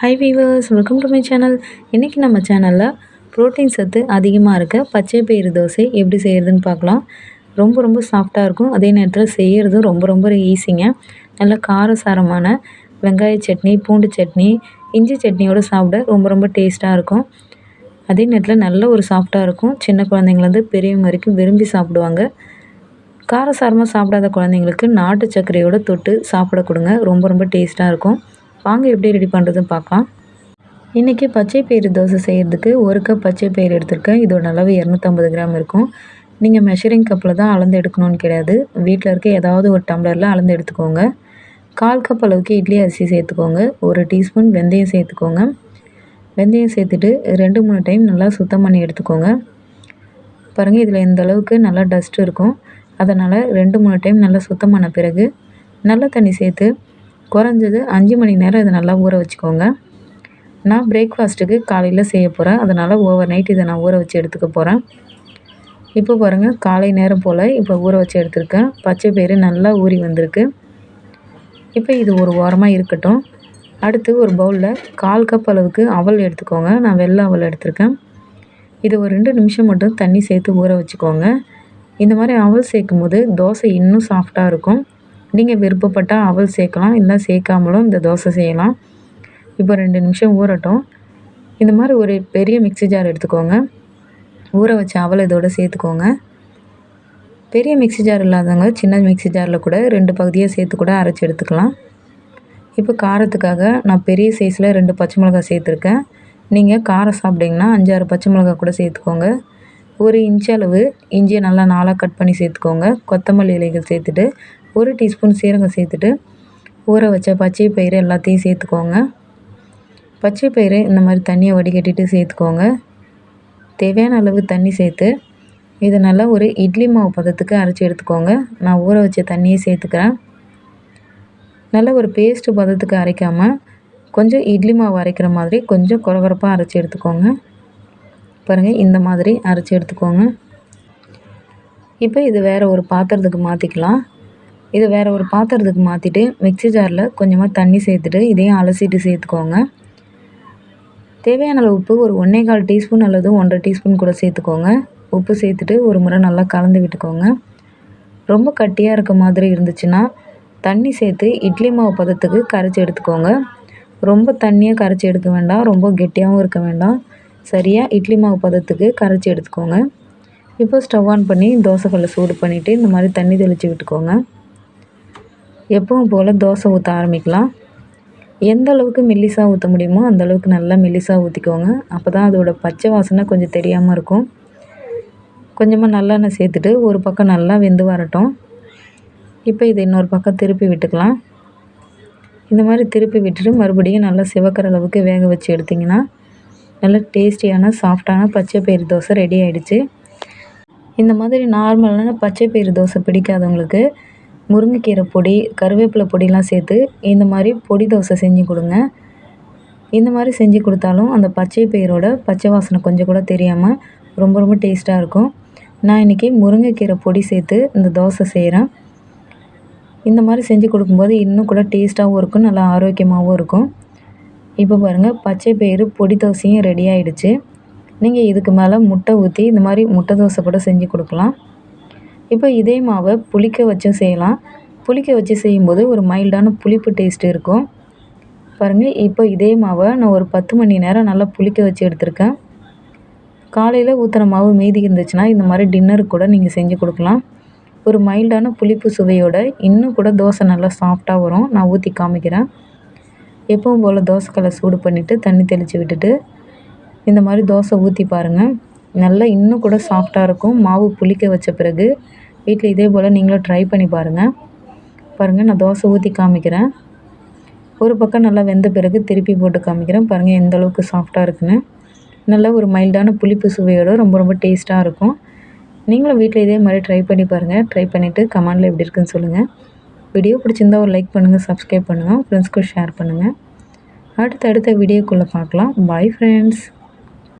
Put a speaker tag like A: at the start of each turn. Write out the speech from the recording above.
A: Hi viewers welcome to my channel இன்றைக்கி நம்ம சேனலில் ப்ரோட்டீன் சத்து அதிகமாக இருக்க பச்சை பயிறு தோசை எப்படி செய்கிறதுன்னு பார்க்கலாம். ரொம்ப ரொம்ப சாஃப்டாக இருக்கும். அதே நேரத்தில் செய்கிறதும் ரொம்ப ரொம்ப ஈஸிங்க நல்ல காரசாரமான வெங்காய சட்னி பூண்டு சட்னி இஞ்சி சட்னியோடு சாப்பிட ரொம்ப ரொம்ப டேஸ்ட்டாக இருக்கும். அதே நேரத்தில் நல்ல ஒரு சாஃப்டாக இருக்கும். சின்ன குழந்தைங்கலேருந்து பெரியவங்க வரைக்கும் விரும்பி சாப்பிடுவாங்க. காரசாரமாக சாப்பிடாத குழந்தைங்களுக்கு நாட்டு சர்க்கரையோடு தொட்டு சாப்பிட கொடுங்க. ரொம்ப ரொம்ப டேஸ்ட்டாக இருக்கும். வாங்க எப்படி ரெடி பண்ணுறதுன்னு பார்க்கலாம். இன்றைக்கி பச்சை பயிறு தோசை செய்கிறதுக்கு ஒரு கப் பச்சை பயிறு எடுத்திருக்கேன். இதோட அளவு இரநூத்தம்பது கிராம் இருக்கும். நீங்கள் மெஷரிங் கப்பில் தான் அளந்து எடுக்கணும்னு கிடையாது. வீட்டில் இருக்க ஏதாவது ஒரு டம்ளரில் அளந்து எடுத்துக்கோங்க. கால் கப் அளவுக்கு இட்லி அரிசி சேர்த்துக்கோங்க. ஒரு டீஸ்பூன் வெந்தயம் சேர்த்துக்கோங்க. வெந்தயம் சேர்த்துட்டு ரெண்டு மூணு டைம் நல்லா சுத்தம் பண்ணி எடுத்துக்கோங்க. பாருங்கள் இதில் இந்த அளவுக்கு நல்லா டஸ்ட் இருக்கும். அதனால் ரெண்டு மூணு டைம் நல்லா சுத்தம் பண்ண பிறகு நல்ல தண்ணி சேர்த்து குறைஞ்சது அஞ்சு மணி நேரம் இதை நல்லா ஊற வச்சுக்கோங்க. நான் பிரேக்ஃபாஸ்ட்டுக்கு காலையில் செய்ய போகிறேன் அதனால் ஓவர் நைட் இதை நான் ஊற வச்சு எடுத்துக்க போகிறேன் இப்போ பாருங்கள் காலை நேரம் போல் இப்போ ஊற வச்சு எடுத்திருக்கேன். பச்சை பயிறு நல்லா ஊறி வந்திருக்கு. இப்போ இது ஒரு ஓரமாக இருக்கட்டும். அடுத்து ஒரு பவுலில் கால் கப் அளவுக்கு அவல் எடுத்துக்கோங்க. நான் வெள்ளை அவல் எடுத்திருக்கேன். இது ஒரு ரெண்டு நிமிஷம் மட்டும் தண்ணி சேர்த்து ஊற வச்சுக்கோங்க. இந்த மாதிரி அவல் சேர்க்கும் போது தோசை இன்னும் சாஃப்டாக இருக்கும். நீங்கள் விருப்பப்பட்டால் அவல் சேர்க்கலாம் இல்லை சேர்க்காமலும் இந்த தோசை செய்யலாம். இப்போ ரெண்டு நிமிஷம் ஊறட்டும். இந்த மாதிரி ஒரு பெரிய மிக்ஸி ஜார் எடுத்துக்கோங்க. ஊற வச்ச அவல் இதோடு சேர்த்துக்கோங்க. பெரிய மிக்ஸி ஜார் இல்லாதவங்க சின்ன மிக்ஸி ஜாரில் கூட ரெண்டு பகுதியாக சேர்த்து கூட அரைச்சி எடுத்துக்கலாம். இப்போ காரத்துக்காக நான் பெரிய சைஸில் ரெண்டு பச்சை மிளகாய் சேர்த்துருக்கேன். நீங்கள் காரம் சாப்பிட்டிங்கன்னா அஞ்சாறு பச்சை மிளகாய் கூட சேர்த்துக்கோங்க. ஒரு இன்ச் அளவு இஞ்சியை நல்லா நாளாக கட் பண்ணி சேர்த்துக்கோங்க. கொத்தமல்லி இலைகள் சேர்த்துட்டு ஒரு டீஸ்பூன் சீரகம் சேர்த்துட்டு ஊற வச்ச பச்சை பயிறு எல்லாத்தையும் சேர்த்துக்கோங்க. பச்சை பயிறு இந்த மாதிரி தண்ணியை வடிகட்டிட்டு சேர்த்துக்கோங்க. தேவையான அளவு தண்ணி சேர்த்து இதை நல்லா ஒரு இட்லி மாவு பதத்துக்கு அரைச்சி எடுத்துக்கோங்க. நான் ஊற வச்ச தண்ணியை சேர்த்துக்கிறேன். நல்ல ஒரு பேஸ்ட்டு பதத்துக்கு அரைக்காமல் கொஞ்சம் இட்லி மாவு அரைக்கிற மாதிரி கொஞ்சம் குறகுறப்பாக அரைச்சி எடுத்துக்கோங்க. பாருங்கள் இந்த மாதிரி அரைச்சி எடுத்துக்கோங்க. இப்போ இது வேறு ஒரு பாத்திரத்துக்கு மாற்றிக்கலாம் இதை வேறு ஒரு பாத்திரத்துக்கு மாற்றிட்டு மிக்ஸி ஜாரில் கொஞ்சமாக தண்ணி சேர்த்துட்டு இதையும் அலசிட்டு சேர்த்துக்கோங்க. தேவையான அளவு உப்பு ஒரு ஒன்றே கால் டீஸ்பூன் அல்லது ஒன்றரை டீஸ்பூன் கூட சேர்த்துக்கோங்க. உப்பு சேர்த்துட்டு ஒரு முறை நல்லா கலந்து விட்டுக்கோங்க. ரொம்ப கட்டியாக இருக்க மாதிரி இருந்துச்சுன்னா தண்ணி சேர்த்து இட்லி மாவு பதத்துக்கு கரைச்சி எடுத்துக்கோங்க. ரொம்ப தண்ணியாக கரைச்சி எடுக்க வேண்டாம். ரொம்ப கெட்டியாகவும் இருக்க வேண்டாம். சரியாக இட்லி மாவு பதத்துக்கு கரைச்சி எடுத்துக்கோங்க. இப்போ ஸ்டவ் ஆன் பண்ணி தோசைக்கல்லை சூடு பண்ணிவிட்டு இந்த மாதிரி தண்ணி தெளித்து விட்டுக்கோங்க. எப்பவும் போல் தோசை ஊற்ற ஆரம்பிக்கலாம். எந்த அளவுக்கு மெல்லிசாக ஊற்ற முடியுமோ அந்த அளவுக்கு நல்லா மெல்லிசாக ஊற்றிக்கோங்க அப்போ தான் அதோட பச்சை வாசனை கொஞ்சம் தெரியாமல் இருக்கும். கொஞ்சமாக நல்லெண்ணெய் சேர்த்துட்டு ஒரு பக்கம் நல்லா வெந்து வரட்டும். இப்போ இதை இன்னொரு பக்கம் திருப்பி விட்டுக்கலாம். இந்த மாதிரி திருப்பி விட்டுட்டு மறுபடியும் நல்லா சிவக்கிற அளவுக்கு வேக வச்சு எடுத்திங்கன்னா நல்ல டேஸ்டியான சாஃப்டான பச்சை பயிறு தோசை ரெடி ஆகிடுச்சு இந்த மாதிரி நார்மலான பச்சை பயிறு தோசை பிடிக்காதவங்களுக்கு முருங்கைக்கீரை பொடி கருவேப்பிலை பொடிலாம் சேர்த்து இந்த மாதிரி பொடி தோசை செஞ்சு கொடுங்க. இந்த மாதிரி செஞ்சு கொடுத்தாலும் அந்த பச்சை பயிரோட பச்சை வாசனை கொஞ்சம் கூட தெரியாமல் ரொம்ப ரொம்ப டேஸ்ட்டாக இருக்கும். நான் இன்றைக்கி முருங்கைக்கீரை பொடி சேர்த்து இந்த தோசை செய்கிறேன் இந்த மாதிரி செஞ்சு கொடுக்கும்போது இன்னும் கூட டேஸ்ட்டாகவும் இருக்கும் நல்லா ஆரோக்கியமாகவும் இருக்கும். இப்போ பாருங்கள் பச்சை பயிறு பொடி தோசையும் ரெடி ஆகிடுச்சு நீங்கள் இதுக்கு மேலே முட்டை ஊற்றி இந்த மாதிரி முட்டை தோசை கூட செஞ்சு கொடுக்கலாம். இப்போ இதே மாவை புளிக்க வச்சும் செய்யலாம். புளிக்க வச்சு செய்யும்போது ஒரு மைல்டான புளிப்பு டேஸ்ட் இருக்கும். பாருங்கள் இப்போ இதே மாவை நான் ஒரு பத்து மணி நேரம் நல்லா புளிக்க வச்சு எடுத்திருக்கேன். காலையில் ஊற்றின மாவு மீதி இருந்துச்சுன்னா இந்த மாதிரி டின்னருக்கு கூட நீங்கள் செஞ்சு கொடுக்கலாம். ஒரு மைல்டான புளிப்பு சுவையோட இன்னும் கூட தோசை நல்லா சாஃப்டாக வரும். நான் ஊற்றி காமிக்கிறேன். எப்பவும் போல் தோசைக்கல்லை சூடு பண்ணிவிட்டு தண்ணி தெளித்து விட்டுட்டு இந்த மாதிரி தோசை ஊற்றி பாருங்கள் நல்லா இன்னும் கூட சாஃப்டாக இருக்கும். மாவு புளிக்க வச்ச பிறகு வீட்டில் இதே போல் நீங்களும் ட்ரை பண்ணி பாருங்கள் பாருங்கள் நான் தோசை ஊற்றி காமிக்கிறேன். ஒரு பக்கம் நல்லா வெந்த பிறகு திருப்பி போட்டு காமிக்கிறேன். பாருங்கள் எந்த அளவுக்கு சாஃப்டாக இருக்குன்னு. நல்லா ஒரு மைல்டான புளிப்பு சுவையோடு ரொம்ப ரொம்ப டேஸ்ட்டாக இருக்கும். நீங்களும் வீட்டில் இதே மாதிரி ட்ரை பண்ணி பாருங்கள் ட்ரை பண்ணிவிட்டு கமெண்டில் எப்படி இருக்குன்னு சொல்லுங்கள் வீடியோ பிடிச்சிருந்தா ஒரு லைக் பண்ணுங்கள் சப்ஸ்கிரைப் பண்ணுங்கள் ஃப்ரெண்ட்ஸ்க்கும் ஷேர் பண்ணுங்கள் அடுத்த அடுத்த வீடியோக்குள்ளே பார்க்கலாம். Bye friends